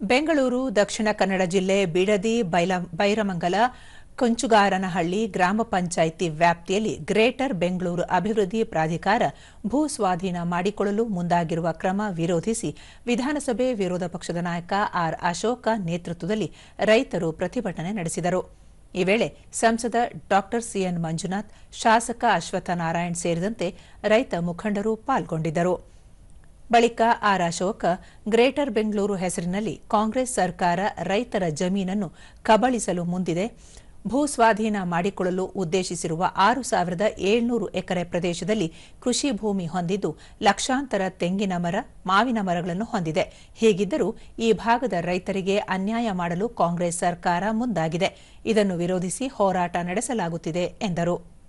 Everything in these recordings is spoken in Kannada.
ಬೆಂಗಳೂರು, ದಕ್ಷಿಣ ಕನ್ನಡ ಜಿಲ್ಲೆ ಬಿಡದಿ ಬೈರಮಂಗಲ, ಕೊಂಚುಗಾರನಹಳ್ಳಿ ಗ್ರಾಮ ಪಂಚಾಯಿತಿ ವ್ಯಾಪ್ತಿಯಲ್ಲಿ ಗ್ರೇಟರ್ ಬೆಂಗಳೂರು ಅಭಿವೃದ್ಧಿ ಪ್ರಾಧಿಕಾರ ಭೂ ಸ್ವಾಧೀನ ಮಾಡಿಕೊಳ್ಳಲು ಮುಂದಾಗಿರುವ ಕ್ರಮ ವಿರೋಧಿಸಿ ವಿಧಾನಸಭೆ ವಿರೋಧ ಪಕ್ಷದ ನಾಯಕ ಆರ್ ಅಶೋಕ ನೇತೃತ್ವದಲ್ಲಿ ರೈತರು ಪ್ರತಿಭಟನೆ ನಡೆಸಿದರು. ಈ ವೇಳೆ ಸಂಸದ ಡಾ ಸಿಎನ್ ಮಂಜುನಾಥ್, ಶಾಸಕ ಅಶ್ವತ್ಥ ನಾರಾಯಣ್ ಸೇರಿದಂತೆ ರೈತ ಮುಖಂಡರು ಪಾಲ್ಗೊಂಡಿದ್ದರು. ಬಳಿಕ ಆರ್ ಅಶೋಕ, ಗ್ರೇಟರ್ ಬೆಂಗಳೂರು ಹೆಸರಿನಲ್ಲಿ ಕಾಂಗ್ರೆಸ್ ಸರ್ಕಾರ ರೈತರ ಜಮೀನನ್ನು ಕಬಳಿಸಲು ಮುಂದಿದೆ. ಭೂ ಸ್ವಾಧೀನ ಮಾಡಿಕೊಳ್ಳಲು ಉದ್ದೇಶಿಸಿರುವ ಆರು ಸಾವಿರದ ಏಳ್ನೂರು ಎಕರೆ ಪ್ರದೇಶದಲ್ಲಿ ಕೃಷಿ ಭೂಮಿ ಹೊಂದಿದ್ದು ಲಕ್ಷಾಂತರ ತೆಂಗಿನ ಮರ, ಮಾವಿನ ಮರಗಳನ್ನು ಹೊಂದಿದೆ. ಹೀಗಿದ್ದರೂ ಈ ಭಾಗದ ರೈತರಿಗೆ ಅನ್ಯಾಯ ಮಾಡಲು ಕಾಂಗ್ರೆಸ್ ಸರ್ಕಾರ ಮುಂದಾಗಿದೆ. ಇದನ್ನು ವಿರೋಧಿಸಿ ಹೋರಾಟ ನಡೆಸಲಾಗುತ್ತಿದೆ ಎಂದರು.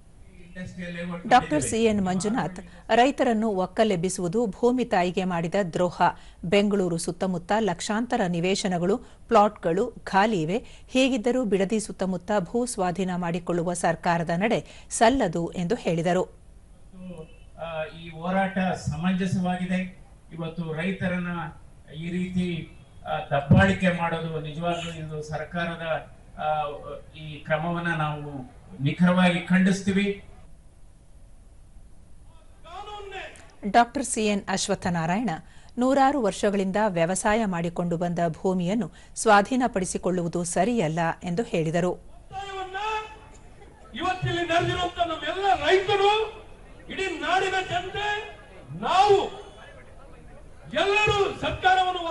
ಡಾಕ್ಟರ್ ಸಿಎನ್ ಮಂಜುನಾಥ್ ರೈತರನ್ನು ಒಕ್ಕಲೆಬ್ಬಿಸುವುದು ಭೂಮಿ ತಾಯಿಗೆ ಮಾಡಿದ ದ್ರೋಹ. ಬೆಂಗಳೂರು ಸುತ್ತಮುತ್ತ ಲಕ್ಷಾಂತರ ನಿವೇಶನಗಳು, ಪ್ಲಾಟ್ಗಳು ಖಾಲಿ ಇವೆ. ಹೀಗಿದ್ದರೂ ಬಿಡದಿ ಸುತ್ತಮುತ್ತ ಭೂ ಸ್ವಾಧೀನ ಮಾಡಿಕೊಳ್ಳುವ ಸರ್ಕಾರದ ನಡೆ ಸಲ್ಲದು ಎಂದು ಹೇಳಿದರು. ಈ ಹೋರಾಟ ಸಮಂಜಸವಾಗಿದೆ. ಇವತ್ತು ರೈತರನ್ನ ಈ ರೀತಿ ದಬ್ಬಾಳಿಕೆ ಮಾಡೋದು ನಿಜವಾಗ್ಲೂ ಇದು ಸರ್ಕಾರದ ಈ ಕ್ರಮವನ್ನ ನಾವು ನಿಖರವಾಗಿ ಖಂಡಿಸ್ತೀವಿ. ಡಾಕ್ಟರ್ ಸಿಎನ್ ಅಶ್ವತ್ಥನಾರಾಯಣ ನೂರಾರು ವರ್ಷಗಳಿಂದ ವ್ಯವಸಾಯ ಮಾಡಿಕೊಂಡು ಬಂದ ಭೂಮಿಯನ್ನು ಸ್ವಾಧೀನಪಡಿಸಿಕೊಳ್ಳುವುದು ಸರಿಯಲ್ಲ ಎಂದು ಹೇಳಿದರು. ಎಲ್ಲರೂ ಸರ್ಕಾರವನ್ನು